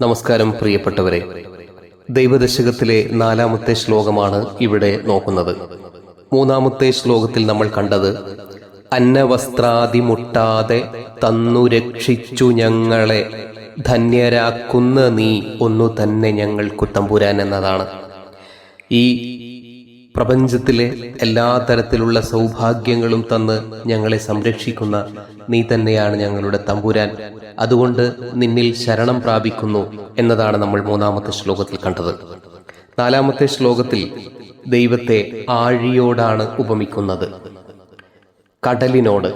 നമസ്കാരം പ്രിയപ്പെട്ടവരെ. ദൈവദശകത്തിലെ നാലാമത്തെ ശ്ലോകമാണ് ഇവിടെ നോക്കുന്നത്. മൂന്നാമത്തെ ശ്ലോകത്തിൽ നമ്മൾ കണ്ടത് അന്നവസ്ത്രാതിമുട്ടാതെ തന്നു രക്ഷിച്ചു ഞങ്ങളെ ധന്യരാക്കുന്ന നീ ഒന്നു തന്നെ ഞങ്ങൾ തമ്പുരാൻ എന്നതാണ്. ഈ പ്രപഞ്ചത്തിലെ എല്ലാ തരത്തിലുള്ള സൗഭാഗ്യങ്ങളും തന്ന് ഞങ്ങളെ സംരക്ഷിക്കുന്ന നീ തന്നെയാണ് ഞങ്ങളുടെ തമ്പുരാൻ. അതുകൊണ്ട് നിന്നിൽ ശരണം പ്രാപിക്കുന്നു എന്നതാണ് നമ്മൾ മൂന്നാമത്തെ ശ്ലോകത്തിൽ കണ്ടത്. നാലാമത്തെ ശ്ലോകത്തിൽ ദൈവത്തെ ആഴിയോടാണ് ഉപമിക്കുന്നത്. കടലിനോട്.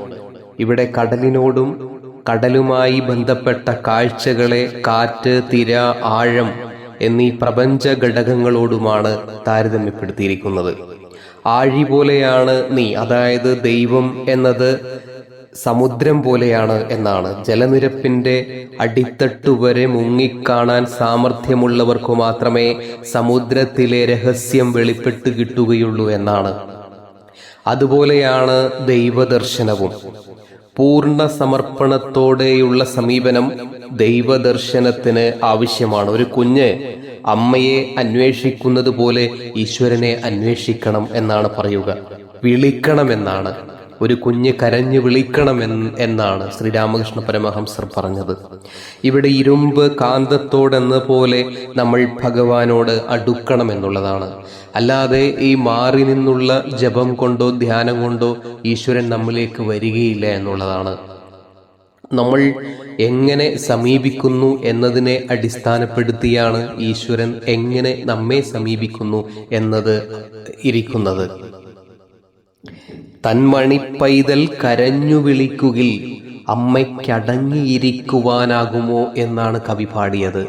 ഇവിടെ കടലിനോടും കടലുമായി ബന്ധപ്പെട്ട കാഴ്ചകളെ കാറ്റ് തിര ആഴം എന്നീ പ്രപഞ്ച ഘടകങ്ങളോടുമാണ് താരതമ്യപ്പെടുത്തിയിരിക്കുന്നത്. ആഴി പോലെയാണ് നീ അതായത് ദൈവം എന്നത് സമുദ്രം പോലെയാണ് എന്നാണ്. ജലനിരപ്പിന്റെ അടിത്തട്ടു വരെ മുങ്ങിക്കാണാൻ സാമർഥ്യമുള്ളവർക്കു മാത്രമേ സമുദ്രത്തിലെ രഹസ്യം വെളിപ്പെട്ട് കിട്ടുകയുള്ളൂ എന്നാണ്. അതുപോലെയാണ് ദൈവദർശനവും. പൂർണ സമർപ്പണത്തോടെയുള്ള സമീപനം ദൈവദർശനത്തിന് ആവശ്യമാണ്. ഒരു കുഞ്ഞ് അമ്മയെ അന്വേഷിക്കുന്നത് പോലെ ഈശ്വരനെ അന്വേഷിക്കണം എന്നാണ് പറയുക. വിളിക്കണമെന്നാണ്. ഒരു കുഞ്ഞ് കരഞ്ഞു വിളിക്കണം എന്നാണ് ശ്രീരാമകൃഷ്ണ പരമഹംസർ പറഞ്ഞത്. ഇവിടെ ഇരുമ്പ് കാന്തത്തോടെന്ന പോലെ നമ്മൾ ഭഗവാനോട് അടുക്കണം എന്നുള്ളതാണ്. അല്ലാതെ ഈ മാറി നിന്നുള്ള ജപം കൊണ്ടോ ധ്യാനം കൊണ്ടോ ഈശ്വരൻ നമ്മിലേക്ക് വരികയില്ല എന്നുള്ളതാണ്. നമ്മൾ എങ്ങനെ സമീപിക്കുന്നു എന്നതിനെ അടിസ്ഥാനപ്പെടുത്തിയാണ് ഈശ്വരൻ എങ്ങനെ നമ്മെ സമീപിക്കുന്നു എന്നത് ഇരിക്കുന്നത്. തന്മണി പൈതൽ കരഞ്ഞു വിളിക്കുകിൽ അമ്മയ്ക്കടങ്ങിയിരിക്കുവാനാകുമോ എന്നാണ് കവി പാടിയത്.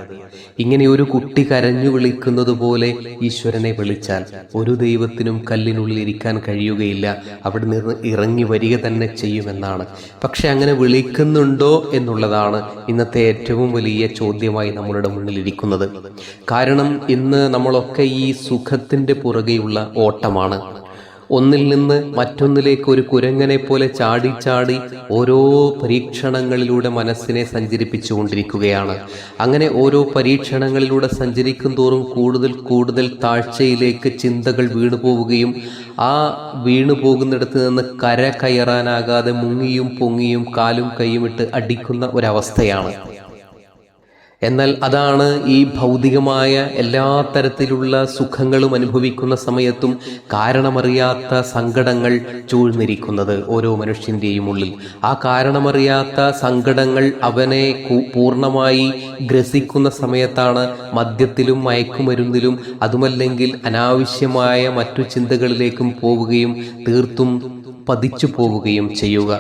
ഇങ്ങനെ ഒരു കുട്ടി കരഞ്ഞു വിളിക്കുന്നത് പോലെ ഈശ്വരനെ വിളിച്ചാൽ ഒരു ദൈവത്തിനും കല്ലിനുള്ളിൽ ഇരിക്കാൻ കഴിയുകയില്ല. അവിടെ നിന്ന് ഇറങ്ങി വരിക തന്നെ ചെയ്യുമെന്നാണ്. പക്ഷെ അങ്ങനെ വിളിക്കുന്നുണ്ടോ എന്നുള്ളതാണ് ഇന്നത്തെ ഏറ്റവും വലിയ ചോദ്യമായി നമ്മളുടെ മുന്നിൽ ഇരിക്കുന്നത്. കാരണം ഇന്ന് നമ്മളൊക്കെ ഈ സുഖത്തിന്റെ പുറകെയുള്ള ഓട്ടമാണ്. ഒന്നിൽ നിന്ന് മറ്റൊന്നിലേക്ക് ഒരു കുരങ്ങനെ പോലെ ചാടി ചാടി ഓരോ പരീക്ഷണങ്ങളിലൂടെ മനസ്സിനെ സഞ്ചരിപ്പിച്ചുകൊണ്ടിരിക്കുകയാണ്. അങ്ങനെ ഓരോ പരീക്ഷണങ്ങളിലൂടെ സഞ്ചരിക്കും തോറും കൂടുതൽ കൂടുതൽ താഴ്ചയിലേക്ക് ചിന്തകൾ വീണു പോവുകയും ആ വീണു പോകുന്നിടത്ത് നിന്ന് കര കയറാനാകാതെ മുങ്ങിയും പൊങ്ങിയും കാലും കൈയും ഇട്ട് അടിക്കുന്ന ഒരവസ്ഥയാണ്. എന്നാൽ അതാണ് ഈ ഭൗതികമായ എല്ലാ തരത്തിലുള്ള സുഖങ്ങളും അനുഭവിക്കുന്ന സമയത്തും കാരണമറിയാത്ത സങ്കടങ്ങൾ ചൂഴ്ന്നിരിക്കുന്നത് ഓരോ മനുഷ്യന്റെയും ഉള്ളിൽ. ആ കാരണമറിയാത്ത സങ്കടങ്ങൾ അവനെ പൂർണമായി ഗ്രസിക്കുന്ന സമയത്താണ് മദ്യത്തിലും മയക്കുമരുന്നിലും അതുമല്ലെങ്കിൽ അനാവശ്യമായ മറ്റു ചിന്തകളിലേക്കും പോവുകയും തീർത്തും പതിച്ചു പോവുകയും ചെയ്യുക.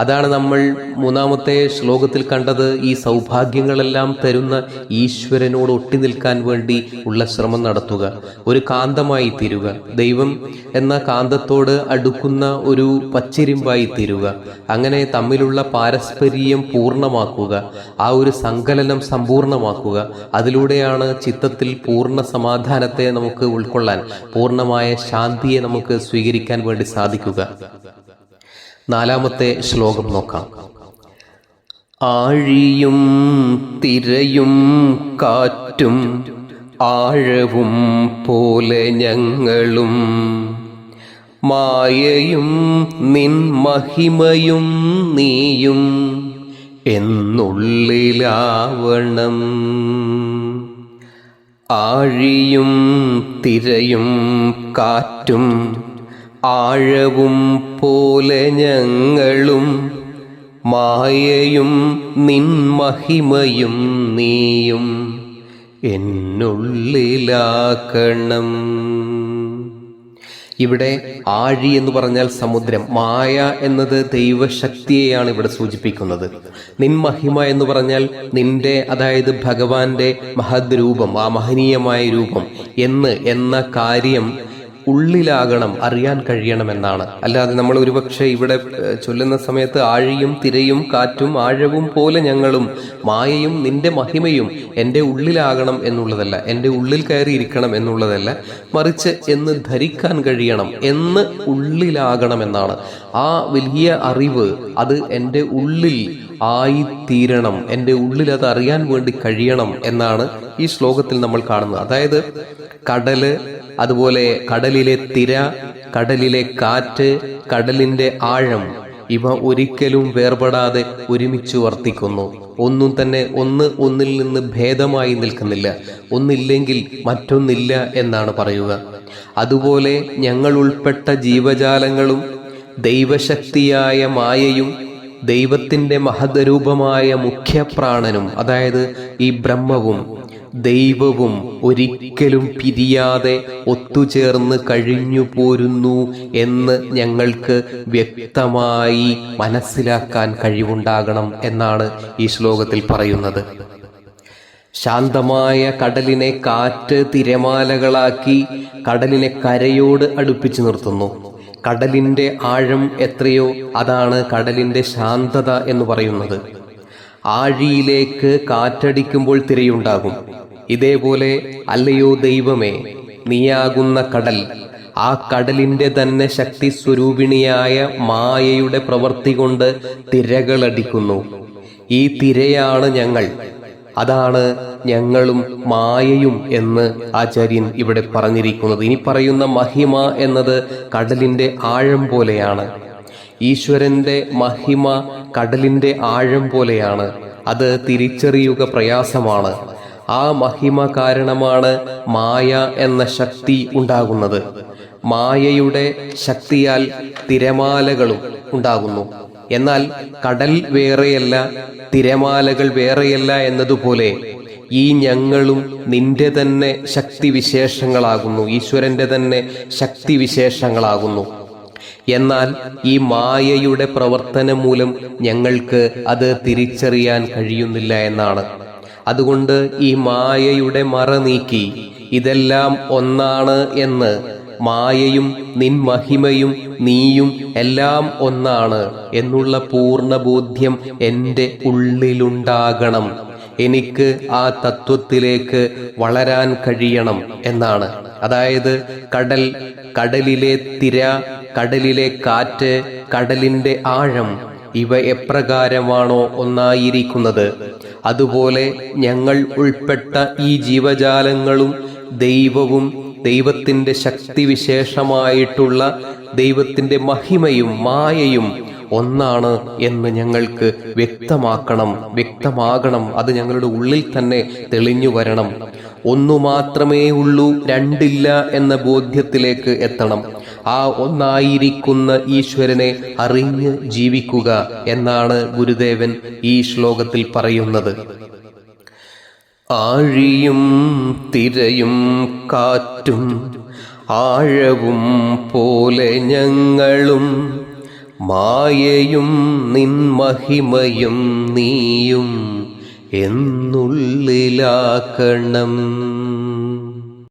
അതാണ് നമ്മൾ മൂന്നാമത്തെ ശ്ലോകത്തിൽ കണ്ടത് ഈ സൗഭാഗ്യങ്ങളെല്ലാം തരുന്ന ഈശ്വരനോട് ഒട്ടി നിൽക്കാൻ വേണ്ടി ഉള്ള ശ്രമം നടത്തുക ഒരു കാന്തമായി തീരുക. ദൈവം എന്ന കാന്തത്തോട് അടുക്കുന്ന ഒരു പച്ചിരിമ്പായി തീരുക അങ്ങനെ തമ്മിലുള്ള പാരസ്പര്യം പൂർണമാക്കുക ആ ഒരു സങ്കലനം സമ്പൂർണമാക്കുക. അതിലൂടെയാണ് ചിത്തത്തിൽ പൂർണ സമാധാനത്തെ നമുക്ക് ഉൾക്കൊള്ളാൻ പൂർണമായ ശാന്തിയെ നമുക്ക് സ്വീകരിക്കാൻ വേണ്ടി സാധിക്കുക. നാലാമത്തെ ശ്ലോകം നോക്കാം. ആഴിയും തിരയും കാറ്റും ആഴവും പോലെ ഞങ്ങളും മായയും നിൻ മഹിമയും നീയും എന്നുള്ളിലാവണം. ആഴിയും തിരയും കാറ്റും ആഴവും പോലെ ഞങ്ങളും മായയും നിൻ മഹിമയും നീയും എന്നുള്ളിലാക്കണം ഇവിടെ ആഴി എന്ന് പറഞ്ഞാൽ സമുദ്രം. മായ എന്നത് ദൈവശക്തിയെയാണ് ഇവിടെ സൂചിപ്പിക്കുന്നത്. നിൻ മഹിമ എന്ന് പറഞ്ഞാൽ നിന്റെ അതായത് ഭഗവാന്റെ മഹദ് രൂപം ആ മഹനീയമായ രൂപം എന്ന് എന്ന കാര്യം ഉള്ളിലാകണം അറിയാൻ കഴിയണമെന്നാണ്. അല്ലാതെ നമ്മൾ ഒരുപക്ഷെ ഇവിടെ ചൊല്ലുന്ന സമയത്ത് ആഴിയും തിരയും കാറ്റും ആഴവും പോലെ ഞങ്ങളും മായയും നിന്റെ മഹിമയും എന്റെ ഉള്ളിലാകണം എന്നുള്ളതല്ല എന്റെ ഉള്ളിൽ കയറി ഇരിക്കണം എന്നുള്ളതല്ല മറിച്ച് എന്ന് ധരിക്കാൻ കഴിയണം എന്ന് ഉള്ളിലാകണം എന്നാണ് ആ വലിയ അറിവ് അത് എന്റെ ഉള്ളിൽ ആയി തീരണം എന്റെ ഉള്ളിൽ അത് അറിയാൻ വേണ്ടി കഴിയണം എന്നാണ് ഈ ശ്ലോകത്തിൽ നമ്മൾ കാണുന്നത്. അതായത് കടൽ അതുപോലെ കടലിലെ തിര കടലിലെ കാറ്റ് കടലിന്റെ ആഴം ഇവ ഒരിക്കലും വേർപെടാതെ ഒരുമിച്ച് വർത്തിക്കുന്നു. ഒന്നും തന്നെ ഒന്ന് ഒന്നിൽ നിന്ന് ഭേദമായി നിൽക്കുന്നില്ല. ഒന്നില്ലെങ്കിൽ മറ്റൊന്നില്ല എന്നാണ് പറയുക. അതുപോലെ ഞങ്ങൾ ഉൾപ്പെട്ട ജീവജാലങ്ങളും ദൈവശക്തിയായ മായയും ദൈവത്തിന്റെ മഹദരൂപമായ മുഖ്യപ്രാണനും അതായത് ഈ ബ്രഹ്മവും ദൈവവും ഒരിക്കലും പിരിയാതെ ഒത്തുചേർന്ന് കഴിഞ്ഞു പോരുന്നു എന്ന് ഞങ്ങൾക്ക് വ്യക്തമായി മനസ്സിലാക്കാൻ കഴിവുണ്ടാകണം എന്നാണ് ഈ ശ്ലോകത്തിൽ പറയുന്നത്. ശാന്തമായ കടലിനെ കാറ്റ് തിരമാലകളാക്കി കടലിനെ കരയോട് അടുപ്പിച്ചു നിർത്തുന്നു. കടലിന്റെ ആഴം എത്രയോ അതാണ് കടലിന്റെ ശാന്തത എന്ന് പറയുന്നത്. ആഴിയിലേക്ക് കാറ്റടിക്കുമ്പോൾ തിരയുണ്ടാകും. ഇതേപോലെ അല്ലയോ ദൈവമേ നീയാകുന്ന കടൽ ആ കടലിന്റെ തന്നെ ശക്തി സ്വരൂപിണിയായ മായയുടെ പ്രവൃത്തി കൊണ്ട് തിരകളടിക്കുന്നു. ഈ തിരയാണ് ഞങ്ങൾ. അതാണ് ഞങ്ങളും മായയും എന്ന് ആചാര്യൻ ഇവിടെ പറഞ്ഞിരിക്കുന്നത്. ഇനി പറയുന്ന മഹിമ എന്നത് കടലിന്റെ ആഴം പോലെയാണ്. ഈശ്വരന്റെ മഹിമ കടലിന്റെ ആഴം പോലെയാണ്. അത് തിരിച്ചറിയുക പ്രയാസമാണ്. ആ മഹിമ കാരണമാണ് മായ എന്ന ശക്തി ഉണ്ടാകുന്നത്. മായയുടെ ശക്തിയാൽ തിരമാലകളും ഉണ്ടാകുന്നു. എന്നാൽ കടൽ വേറെയല്ല തിരമാലകൾ വേറെയല്ല എന്നതുപോലെ ഈ ഞങ്ങളും നിന്റെ തന്നെ ശക്തി വിശേഷങ്ങളാകുന്നു ഈശ്വരന്റെ തന്നെ ശക്തി വിശേഷങ്ങളാകുന്നു എന്നാൽ ഈ മായയുടെ പ്രവർത്തനം മൂലം ഞങ്ങൾക്ക് അത് തിരിച്ചറിയാൻ കഴിയുന്നില്ല എന്നാണ്. അതുകൊണ്ട് ഈ മായയുടെ മറ നീക്കി ഇതെല്ലാം ഒന്നാണ് എന്ന് മായയും നിൻ മഹിമയും നീയും എല്ലാം ഒന്നാണ് എന്നുള്ള പൂർണ ബോധ്യം എന്റെ ഉള്ളിലുണ്ടാകണം. എനിക്ക് ആ തത്വത്തിലേക്ക് വളരാൻ കഴിയണം എന്നാണ്. അതായത് കടൽ കടലിലെ തിര കടലിലെ കാറ്റ് കടലിന്റെ ആഴം ഇവ എപ്രകാരമാണോ ഒന്നായിരിക്കുന്നത്? അതുപോലെ ഞങ്ങൾ ഉൾപ്പെട്ട ഈ ജീവജാലങ്ങളും ദൈവവും ദൈവത്തിന്റെ ശക്തിവിശേഷമായിട്ടുള്ള ദൈവത്തിന്റെ മഹിമയും മായയും ഒന്നാണ് എന്ന് ഞങ്ങൾക്ക് വ്യക്തമാക്കണം വ്യക്തമാകണം. അത് ഞങ്ങളുടെ ഉള്ളിൽ തന്നെ തെളിഞ്ഞു വരണം. ഒന്നു മാത്രമേ ഉള്ളൂ രണ്ടില്ല എന്ന ബോധ്യത്തിലേക്ക് എത്തണം. ആ ഒന്നായിരിക്കുന്ന ഈശ്വരനെ അറിഞ്ഞ് ജീവിക്കുക എന്നാണ് ഗുരുദേവൻ ഈ ശ്ലോകത്തിൽ പറയുന്നത്. ആഴിയും തിരയും കാറ്റും ആഴവും പോലെ ഞങ്ങളും മായയും നിൻ മഹിമയും നീയും എന്നുള്ളിലാക്കണം.